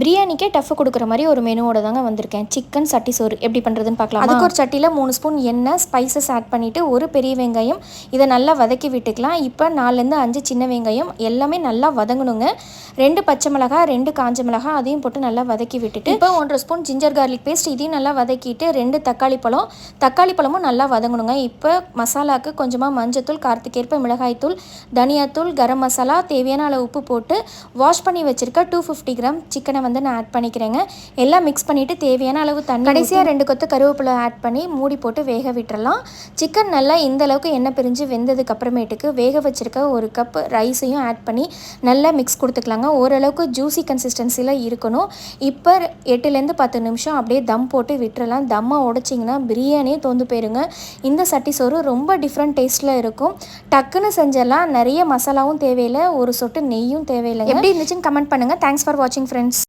பிரியாணிக்கே tough கொடுக்குற மாதிரி ஒரு மெனுவோட தாங்க வந்திருக்கேன். சிக்கன் சட்டி சோறு. எப்படி பண்ணுறதுன்னு பார்க்கலாம்? அதுக்கு ஒரு சட்டியில் மூணு ஸ்பூன் எண்ணெய் ஸ்பைசஸ் ஆட் பண்ணிவிட்டு ஒரு பெரிய வெங்காயம். இதை நல்லா வதக்கி விட்டுக்கலாம். இப்போ நாலுலேருந்து அஞ்சு சின்ன வெங்காயம். எல்லாமே நல்லா வதங்கணுங்க. ரெண்டு பச்சை மிளகாய் ரெண்டு காஞ்ச மிளகாய் அதையும் போட்டு நல்லா வதக்கி விட்டுட்டு இப்போ ஒன்றரை ஸ்பூன் ஜிஞ்சர் கார்லிக் பேஸ்ட் இதையும் நல்லா வதக்கிட்டு ரெண்டு தக்காளி பழம். தக்காளி பழமும் நல்லா வதங்கணுங்க. இப்போ மசாலாவுக்கு கொஞ்சமாக மஞ்சத்தூள் காரத்துக்கேற்ப மிளகாய்த்தூள் தனியாத்தூள் கரம் மசாலா தேவையான அளவு உப்பு போட்டு வாஷ் பண்ணி வச்சுருக்க டூ ஃபிஃப்டி கிராம் சிக்கனை வந்து நான் ஆட் பண்ணிக்கிறேங்க. எல்லாம் மிக்ஸ் பண்ணிவிட்டு தேவையான அளவு தண்ணி கடைசியாக ரெண்டு கொத்து கருவேப்பிலை ஆட் பண்ணி மூடி போட்டு வேக விட்டுறலாம். சிக்கன் நல்லா இந்த அளவுக்கு எண்ணெய் பிரிஞ்சு வெந்ததுக்கு அப்புறமேட்டுக்கு வேக வச்சுருக்க ஒரு கப் ரைஸையும் ஆட் பண்ணி நல்லா மிக்ஸ் கொடுத்துக்கலாங்க. ஓரளவுக்கு ஜூசி கன்சிஸ்டன்சியில் இருக்கணும். இப்போ எட்டுலேருந்து பத்து நிமிஷம் அப்படியே தம் போட்டு விட்டுறலாம். தம்மை உடைச்சிங்கன்னா பிரியாணியே தோந்து போயிருங்க. இந்த சட்டி சோறு ரொம்ப டிஃப்ரெண்ட் டேஸ்ட்டில் இருக்கும். டக்குன்னு செஞ்சிடலாம். நிறைய மசாலாவும் தேவையில்லை. ஒரு சொட்டு நெய்யும் தேவையில்லை எப்படி இருந்துச்சுன்னு கமெண்ட் பண்ணுங்கள் தேங்க்ஸ் ஃபார் வாட்சிங் ஃப்ரெண்ட்ஸ்